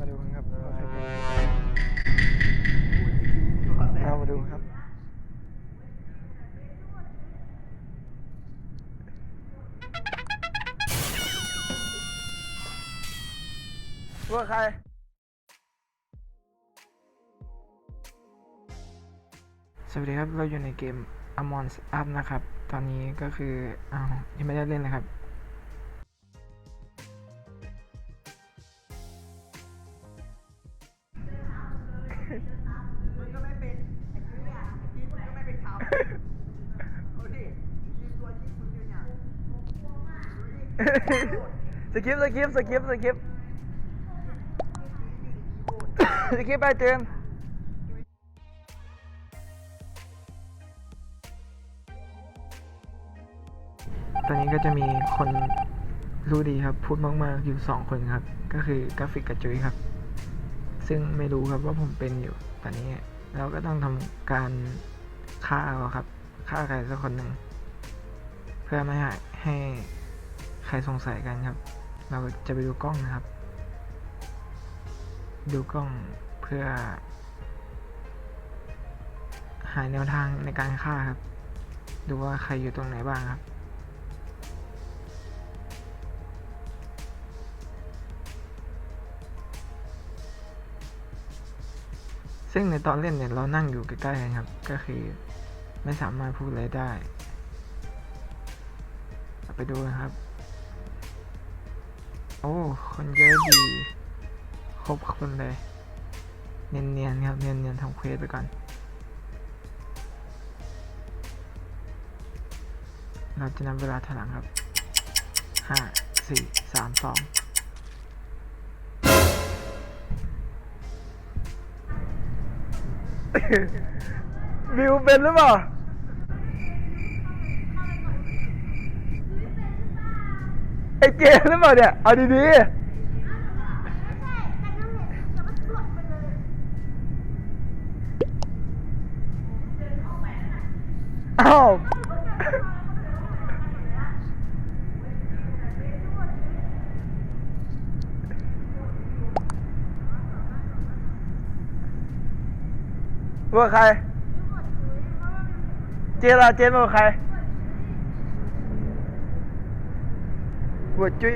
มาดูกันครับว่าใครเป็นเอามาดูครับว่าใครสวัสดีครับ เราอยู่ในเกม Amon Up นะครับ ตอนนี้ก็คืออ้าวยังไม่ได้เล่นเลยครับ ก็ไม่เป็นไอ้กี้เนี่ยไอ้กี้มึงก็ไม่เป็นเขาดูดิยืนตัวยิงมึงอยู่เนี่ยดูดิสกิปสกิปสกิปสกิปสกิปไปเตือนตอนนี้ก็จะมีคนรู้ดีครับ พูดมาก ๆ อยู่สองคนครับ ก็คือกราฟิกกับจุ้ยครับ ซึ่งไม่รู้ครับว่าผมเป็นอยู่ตอนนี้ เราก็ต้องทำการฆ่าเอาครับฆ่าใครสักคนหนึ่ง เพื่อไม่ให้ให้ใครสงสัยกันครับ เราจะไปดูกล้องนะครับ ดูกล้องเพื่อ หาแนวทางในการฆ่าครับ ดูว่าใครอยู่ตรงไหนบ้างครับ ซึ่งในตอนเล่นเนี่ยเรานั่งอยู่ใกล้ๆครับ ก็คือไม่สามารถพูดอะไรได้ ไปดูนะครับ โอ้ คนเยอะดี ครบคนเลย เนียนๆครับ เนียนๆทำเควสไปก่อน เราจะนับเวลาถลังครับ ห้า สี่ สาม สอง วิวเป็นหรือเปล่าไอเกมหรือเปล่าเนี่ยเอาดีๆอ้าว ว่าใคร เจราเจนว่าใครหัวจุ้ย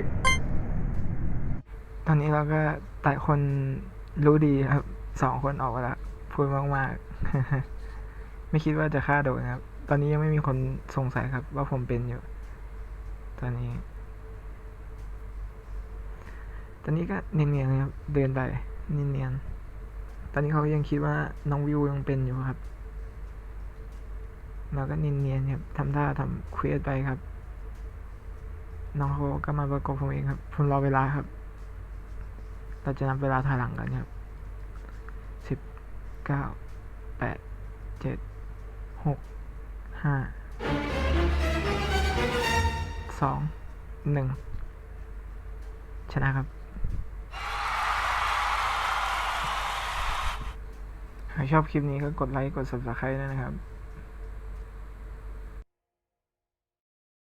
ตอนนี้เราก็แต่คนรู้ดีครับสองคนออกมาแล้วพูดมากๆ ไม่คิดว่าจะฆ่าโดนครับ ตอนนี้ยังไม่มีคนสงสัยครับ ว่าผมเป็นอยู่ ตอนนี้ ตอนนี้ก็เนียนๆครับ เดินไปเนียนๆ ตอนนี้เขายังคิดว่าน้องวิวยังเป็นอยู่ครับเราก็เนียนๆครับทำท่าทำเควสไปครับ น้องเขาก็มาประกบผมเองครับ ผมรอเวลาครับ เราจะนับเวลาถอยหลังกันครับสิบเก้าแปดเจ็ดหกห้าสองหนึ่งชนะครับ หากชอบคลิปนี้ก็กดไลค์ กด subscribe ด้วยนะครับ